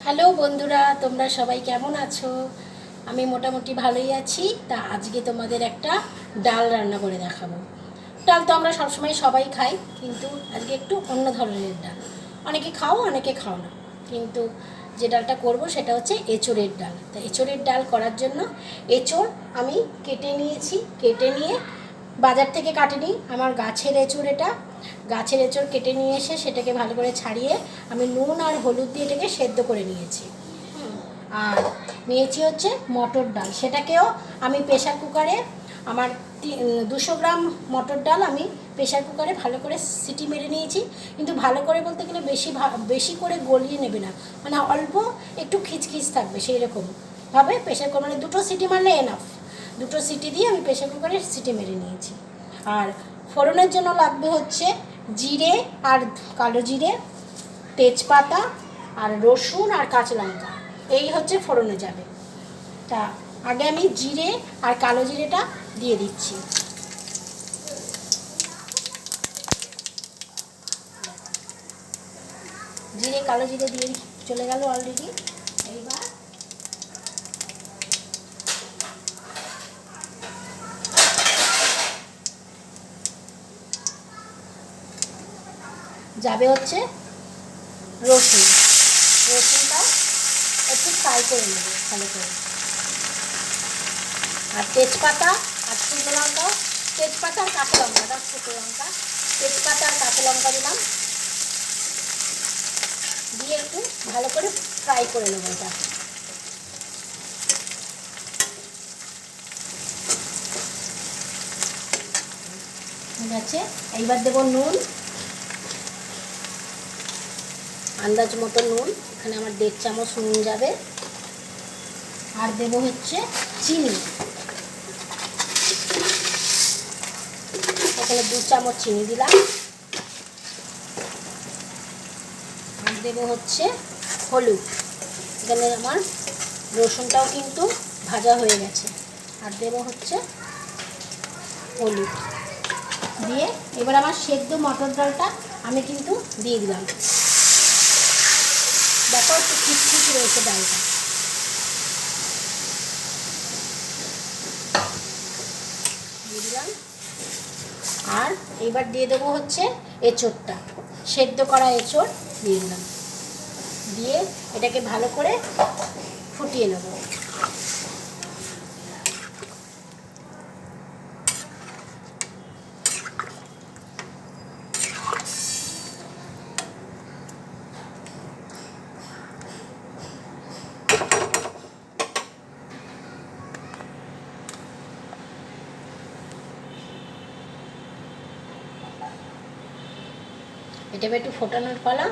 Hello বন্ধুরা, তোমরা সবাই কেমন আছো? আমি মোটামুটি ভালোই আছি। তা আজকে তোমাদের একটা ডাল রান্না করে দেখাবো। ডাল তো আমরা সবসময় সবাই খাই, কিন্তু আজকে একটু অন্য ধরনের ডাল। অনেকে খাও অনেকে খাও না। কিন্তু যে ডালটা করব সেটা হচ্ছে এঁচোড়ের ডাল। তা এঁচোড়ের ডাল করার জন্য এঁচোড় আমি কেটে নিয়েছি। কেটে নিয়ে বাজার থেকে কাটেনি। আমার গাছের এঁচোড় এটা। গাছের এঁচোড় কেটে নিয়ে এসে সেটাকে ভালো করে ছাড়িয়ে আমি নুন আর হলুদ দিয়ে এটাকে সেদ্ধ করে নিয়েছি। আর নিয়েছি হচ্ছে মটর ডাল। সেটাকেও আমি প্রেশার কুকারে আমার দুশো গ্রাম মটর ডাল আমি প্রেশার কুকারে ভালো করে সিটি মেরে নিয়েছি। কিন্তু ভালো করে বলতে গেলে বেশি বেশি করে গলিয়ে নেবে না। মানে অল্প একটু খিচখিচ থাকবে সেই রকম ভাবে প্রেশার কুকার মানে দুটো সিটি মারলে এনাফ দুটো সিটি দিয়ে আমি প্রেশার কুকারে সিটি মেরে নিয়েছি। আর ফোড়নের জন্য লাগবে হচ্ছে জিরে আর কালো জিরে, তেজপাতা আর রসুন আর কাঁচা লঙ্কা। এই হচ্ছে ফোড়নে যাবে। তা আগে আমি জিরে আর কালো জিরেটা দিয়ে দিচ্ছি। জিরে, কালো জিরে দিয়ে চলে গেল অলরেডি এইবার যাবে হচ্ছে রসুন। রসুনটা একটু ফ্রাই করে নেব ভালো করে। আর তেজপাতা, আর শুকনো লঙ্কা। তেজপাতা আর কাঁচা লঙ্কাটা শুকনো লঙ্কা। তেজপাতা আর কাঁচা লঙ্কা দিলাম। দিয়ে একটু ভালো করে ফ্রাই করে নেব এটা। ঠিক আছে? এইবার দেবো নুন। আন্দাজ মতো নুন, এখানে আমার দেড় চামচ নুন যাবে। আর দেব হচ্ছে চিনি। এখানে দু চামচ চিনি দিলাম। আর দেবো হচ্ছে হলুদ। এখানে আমার রসুনটাও কিন্তু ভাজা হয়ে গেছে। আর দেবো হচ্ছে হলুদ। দিয়ে এবার আমার সেদ্ধ মটর ডালটা আমি কিন্তু দিয়ে দিলাম। দেখো একটু খিচখিচ রয়েছে ডালটা আর এবার দিয়ে দেবো হচ্ছে এঁচোড়টা। সেদ্ধ করা এঁচোড় দিয়ে দিলাম। দিয়ে এটাকে ভালো করে ফুটিয়ে নেব। এটা একটু ফোটানোর পালা।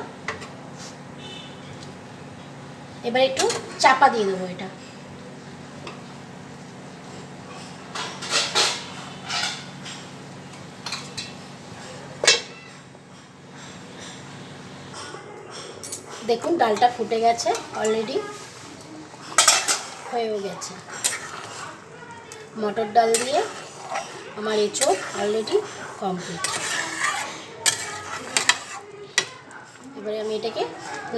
এবার একটু চাপা দিয়ে দেবো এটা। দেখুন, ডালটা ফুটে গেছে অলরেডি হয়েও গেছে। মটর ডাল দিয়ে আমার এঁচোড় অলরেডি কমপ্লিট এবারে আমি এটাকে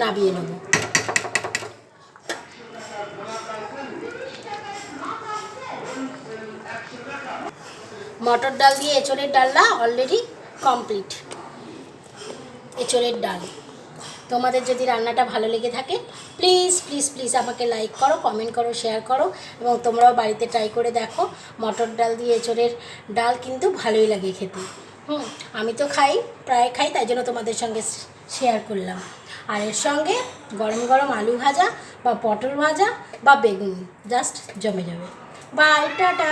নাবিয়ে নেব। মটর ডাল দিয়ে এঁচড়ের ডালটা অলরেডি কমপ্লিট এঁচড়ের ডাল। তোমাদের যদি রান্নাটা ভালো লেগে থাকে প্লিজ প্লিজ প্লিজ আমাকে লাইক করো কমেন্ট করো শেয়ার করো এবং তোমরাও বাড়িতে ট্রাই করে দেখো, মটর ডাল দিয়ে এঁচড়ের ডাল কিন্তু ভালোই লাগে খেতে। হুম, আমি তো খাই, প্রায় খাই, তাই জন্য তোমাদের সঙ্গে শেয়ার করলাম। আর এর সঙ্গে গরম গরম আলু ভাজা বা পটল ভাজা বা বেগুন জাস্ট জমে যাবে। Bye tata.